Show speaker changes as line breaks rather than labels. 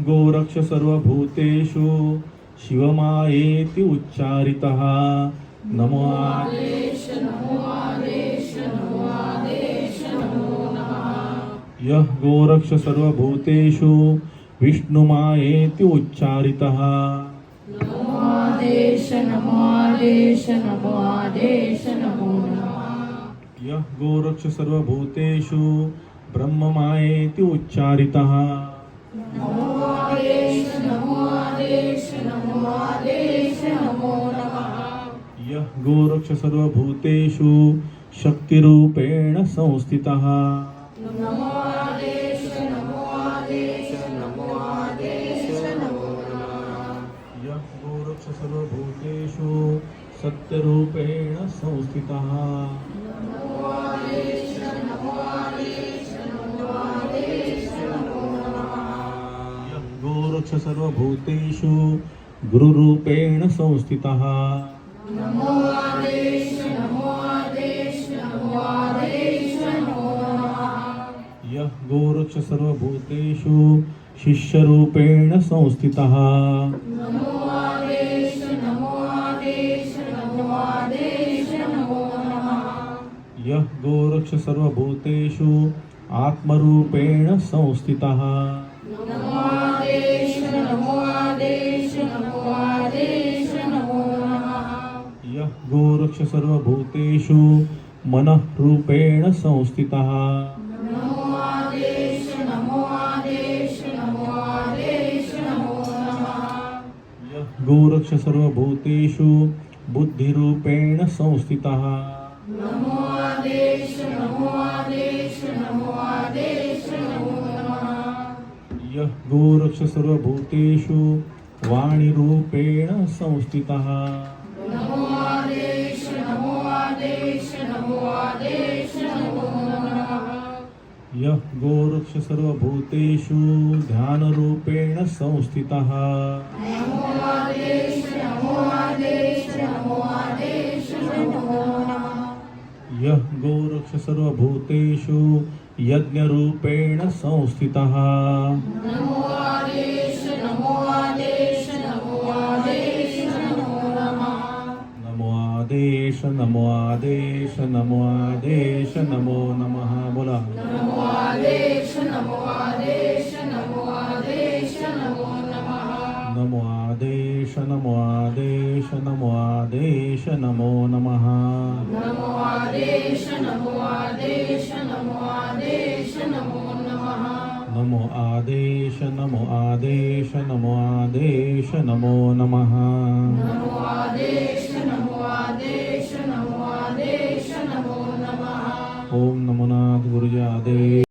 गोरक्ष सर्वभूतेषु शिवमायेति उच्चारितः। नमो यः गोरक्ष सर्वभूतेषु विष्णुमायेति उच्चारितः।
आदेश नमो आदेश नमो आदेश नमो नमः।
यः गोरक्ष सर्वभूतेषु ब्रह्ममायेति उच्चारितः।
नमो आदेश नमो आदेश नमो आदेश नमो नमः।
यः गोरक्ष सर्वभूतेषु शक्तिरूपेण संस्थितः।
नमो आदेश नमो आदेश नमो आदेश नमो नमः।
यः गोरक्ष सर्वभूतेषु सत्यरूपेण संस्थितः गोरक्ष सर्वभूतेषु गुरुरूपेण संस्थितः।
नमो आदेश नमो आदेश नमो आदेश नमो नमः।
यः गोरक्ष सर्वभूतेषु शिष्यरूपेण संस्थितः।
नमो आदेश नमो आदेश नमो आदेश नमो नमः।
यः गोरक्ष सर्वभूतेषु आत्मरूपेण संस्थितः। गोरक्ष सर्वभूतेषु संस्थितः।
नमो नमः
यः गोरक्ष सर्वभूतेषु बुद्धिरूपेण संस्थितः। यः गोरक्ष सर्वभूतेषु वाणिरूपेण संस्थितः।
आदेश नमो आदेश नमो।
यः गोरक्ष सर्वभूतेषु ध्यानरूपेण संस्थितः।
नमो आदेश नमो आदेश नमो। आदेश नमो
यः गोरक्ष सर्वभूतेषु यज्ञरूपेण संस्थितः।
नमो आदेश आदेश नमो आदेश नमो
आदेश नमो नमः बोला
नमो आदेश नमो आदेश नमो आदेश नमो नमः
नमो आदेश नमो आदेश नमो आदेश नमो नमः
नमो आदेश नमो आदेश नमो आदेश नमो नमः
नमो आदेश नमो आदेश नमो आदेश नमो नमः ओम गुरुजा गुरुजी आदेश